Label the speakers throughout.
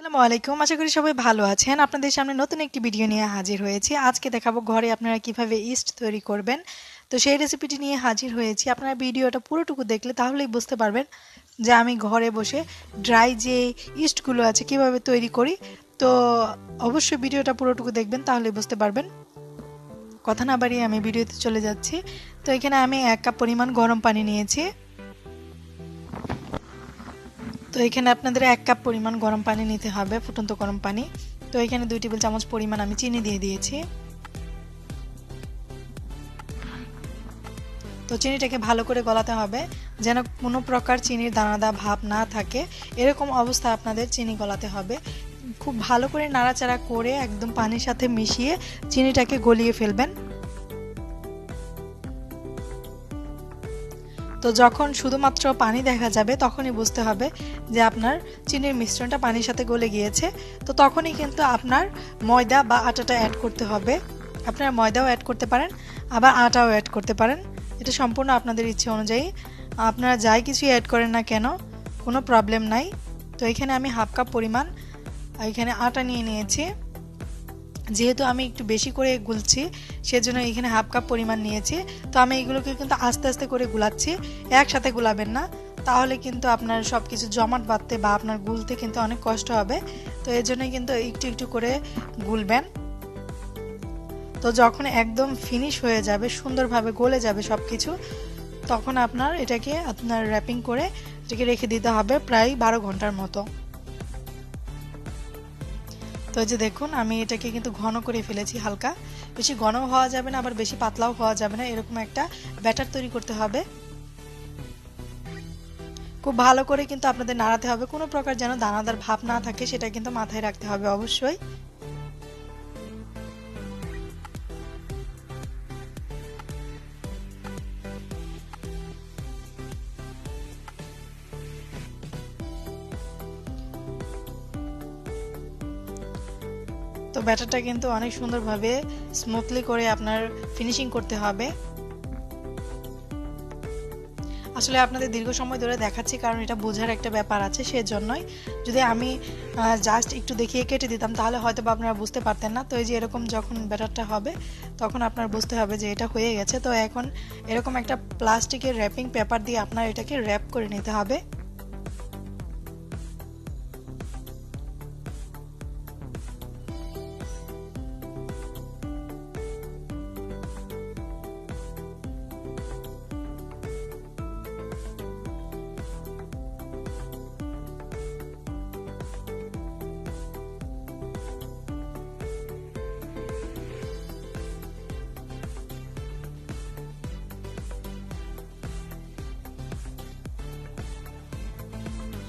Speaker 1: আসসালামু আলাইকুম। আশা করি সবাই ভালো আছেন। আপনাদের সামনে নতুন একটি ভিডিও নিয়ে হাজির হয়েছি। আজকে দেখাবো ঘরে আপনারা কীভাবে ইস্ট তৈরি করবেন। তো সেই রেসিপিটি নিয়ে হাজির হয়েছি। আপনারা ভিডিওটা পুরোটুকু দেখলে তাহলেই বুঝতে পারবেন যে আমি ঘরে বসে ড্রাই যে ইস্টগুলো আছে কীভাবে তৈরি করি। তো অবশ্যই ভিডিওটা পুরোটুকু দেখবেন তাহলেই বুঝতে পারবেন। কথা না বাড়িয়ে আমি ভিডিওতে চলে যাচ্ছি। তো এখানে আমি এক কাপ পরিমাণ গরম পানি নিয়েছি। তো এখানে আপনাদের এক কাপ পরিমাণ গরম পানি নিতে হবে, ফুটন্ত গরম পানি। তো এখানে দুই টেবিল চামচ পরিমাণ আমি চিনি দিয়ে দিয়েছি। তো চিনিটাকে ভালো করে গলাতে হবে, যেন কোনো প্রকার চিনির দানাদা ভাব না থাকে। এরকম অবস্থা আপনাদের চিনি গলাতে হবে। খুব ভালো করে নাড়াচাড়া করে একদম পানির সাথে মিশিয়ে চিনিটাকে গলিয়ে ফেলবেন। তো যখন শুধুমাত্র পানি দেখা যাবে, তখনই বুঝতে হবে যে আপনার চিনির মিশ্রণটা পানির সাথে গলে গিয়েছে। তো তখনই কিন্তু আপনার ময়দা বা আটাটা অ্যাড করতে হবে। আপনারা ময়দাও অ্যাড করতে পারেন, আবার আটাও অ্যাড করতে পারেন। এটা সম্পূর্ণ আপনাদের ইচ্ছে অনুযায়ী। আপনারা যাই কিছু অ্যাড করেন না কেন, কোনো প্রবলেম নাই। তো এখানে আমি হাফ কাপ পরিমাণ, এখানে আটা নিয়ে নিয়েছি। যেহেতু আমি একটু বেশি করে গুলছি, সেজন্য এখানে হাফ কাপ পরিমাণ নিয়েছি। তো আমি এগুলোকে কিন্তু আস্তে আস্তে করে গুলাচ্ছি, একসাথে গুলাবেন না। তাহলে কিন্তু আপনার সব কিছু জমাট বাঁধতে বা আপনার গুলতে কিন্তু অনেক কষ্ট হবে। তো এর জন্যই কিন্তু একটু একটু করে গুলবেন। তো যখন একদম ফিনিশ হয়ে যাবে, সুন্দরভাবে গলে যাবে সব কিছু তখন আপনার এটাকে আপনার র্যাপিং করে এটাকে রেখে দিতে হবে প্রায় বারো ঘণ্টার মতো। তো যে দেখুন, আমি এটাকে কিন্তু ঘন করে ফেলেছি হালকা। বেশি ঘনও হওয়া যাবে না, আবার বেশি পাতলাও হওয়া যাবে না। এরকম একটা ব্যাটার তৈরি করতে হবে। খুব ভালো করে কিন্তু আপনাদের নাড়াতে হবে। কোনো প্রকার যেন দানাদার ভাব না থাকে, সেটা কিন্তু মাথায় রাখতে হবে অবশ্যই। তো ব্যাটারটা কিন্তু অনেক সুন্দরভাবে স্মুথলি করে আপনার ফিনিশিং করতে হবে। আসলে আপনাদের দীর্ঘ সময় ধরে দেখাচ্ছি কারণ এটা বোঝার একটা ব্যাপার আছে সেজন্যই। যদি আমি জাস্ট একটু দেখিয়ে কেটে দিতাম তাহলে হয়তো বা আপনারা বুঝতে পারতেন না। তো এই যে এরকম যখন ব্যাটারটা হবে, তখন আপনার বুঝতে হবে যে এটা হয়ে গেছে। তো এখন এরকম একটা প্লাস্টিকের র্যাপিং পেপার দিয়ে আপনার এটাকে র্যাপ করে নিতে হবে।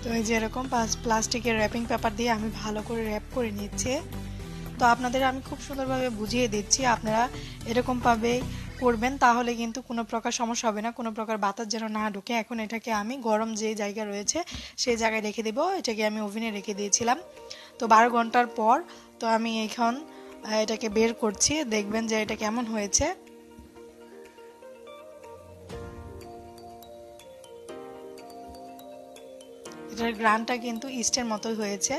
Speaker 1: তো এই যে এরকম প্লাস্টিকের র্যাপিং পেপার দিয়ে আমি ভালো করে র্যাপ করে নিচ্ছি। তো আপনাদের আমি খুব সুন্দরভাবে বুঝিয়ে দিচ্ছি। আপনারা এরকমভাবে করবেন, তাহলে কিন্তু কোনো প্রকার সমস্যা হবে না। কোনো প্রকার বাতাস যেন না ঢুকে। এখন এটাকে আমি গরম যে জায়গা রয়েছে, সেই জায়গায় রেখে দেবো। এটাকে আমি ওভেনে রেখে দিয়েছিলাম। তো বারো ঘণ্টার পর তো আমি এখন এটাকে বের করছি। দেখবেন যে এটা কেমন হয়েছে। এটার গ্রানটা কিন্তু ইস্টের মতোই হয়েছে।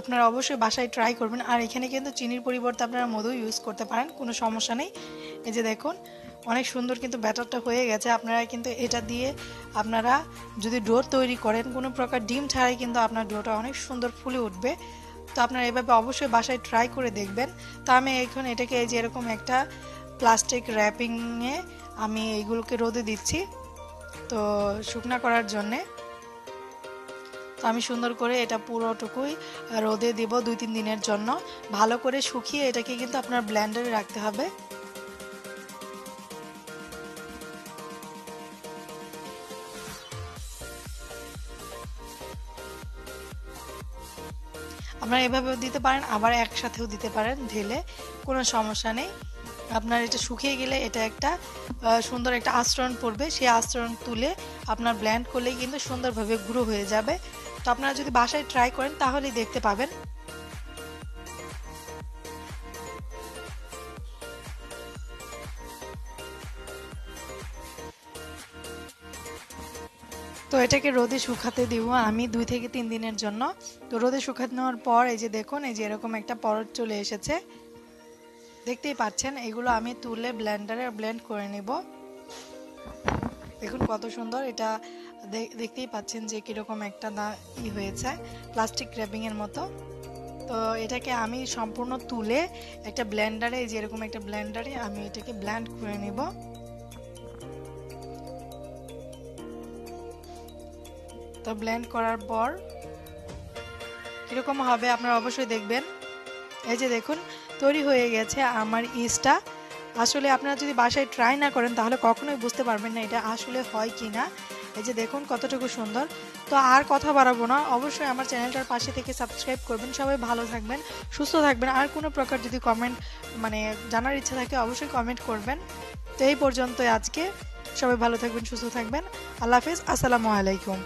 Speaker 1: আপনারা অবশ্যই বাসায় ট্রাই করবেন। আর এখানে কিন্তু চিনির পরিবর্তে আপনারা মধু ইউজ করতে পারেন, কোনো সমস্যা নেই। এই যে দেখুন, অনেক সুন্দর কিন্তু ব্যাটারটা হয়ে গেছে। আপনারা কিন্তু এটা দিয়ে আপনারা যদি ডো তৈরি করেন, কোনো প্রকার ডিম ছাড়াই কিন্তু আপনার ডোটা অনেক সুন্দর ফুলে উঠবে। তো আপনারা এভাবে অবশ্যই বাসায় ট্রাই করে দেখবেন। তো আমি এখন এটাকে এই যে এরকম একটা প্লাস্টিক র্যাপিংয়ে আমি এইগুলোকে রোদে দিচ্ছি। তো শুকনা করার জন্যে আমি সুন্দর করে এটা পুরোটুকুই রোদে দিব দুই তিন দিনের জন্য। ভালো করে শুকিয়ে এটাকে কিন্তু আপনার ব্ল্যান্ডারে রাখতে হবে। আপনারা এভাবেও দিতে পারেন, আবার একসাথেও দিতে পারেন ঢেলে, কোনো সমস্যা নেই। আপনার এটা শুকিয়ে গেলে এটা একটা সুন্দর একটা আস্তরণ পড়বে। সেই আস্তরণ তুলে আপনার ব্ল্যান্ড করলেই কিন্তু সুন্দরভাবে গুঁড়ো হয়ে যাবে। তো আপনারা যদি বাসায় ট্রাই করেন, তাহলেই দেখতে পাবেন। তো এটাকে রোদে শুকাতে দিব আমি দুই থেকে তিন দিনের জন্য। তো রোদে শুকাতে নেওয়ার পর, এই যে দেখুন, এই যে এরকম একটা পরট চলে এসেছে। দেখতেই পাচ্ছেন, এগুলো আমি তুলে ব্লেন্ডারে ব্লেন্ড করে নিব। দেখুন কত সুন্দর, এটা দেখতেই পাচ্ছেন যে কীরকম একটা দা ই হয়েছে প্লাস্টিক র্যাপিংয়ের মতো। তো এটাকে আমি সম্পূর্ণ তুলে একটা ব্ল্যান্ডারে যে এরকম একটা ব্ল্যান্ডারে আমি এটাকে ব্ল্যান্ড করে নিব। তো ব্ল্যান্ড করার পর কীরকম হবে আপনারা অবশ্যই দেখবেন। এই যে দেখুন, তৈরি হয়ে গেছে আমার ইস্টটা আসলে আপনারা যদি বাসায় ট্রাই না করেন, তাহলে কখনোই বুঝতে পারবেন না এটা আসলে হয় কি না এই যে দেখুন কতটুকু সুন্দর। তো আর কথা বাড়াবো না। অবশ্যই আমার চ্যানেলটার পাশে থেকে সাবস্ক্রাইব করবেন। সবাই ভালো থাকবেন, সুস্থ থাকবেন। আর কোনো প্রকার যদি কমেন্ট মানে জানার ইচ্ছা থাকে অবশ্যই কমেন্ট করবেন। তো এই পর্যন্ত আজকে। সবাই ভালো থাকবেন, সুস্থ থাকবেন। আল্লাহ হাফিজ। আসসালামু আলাইকুম।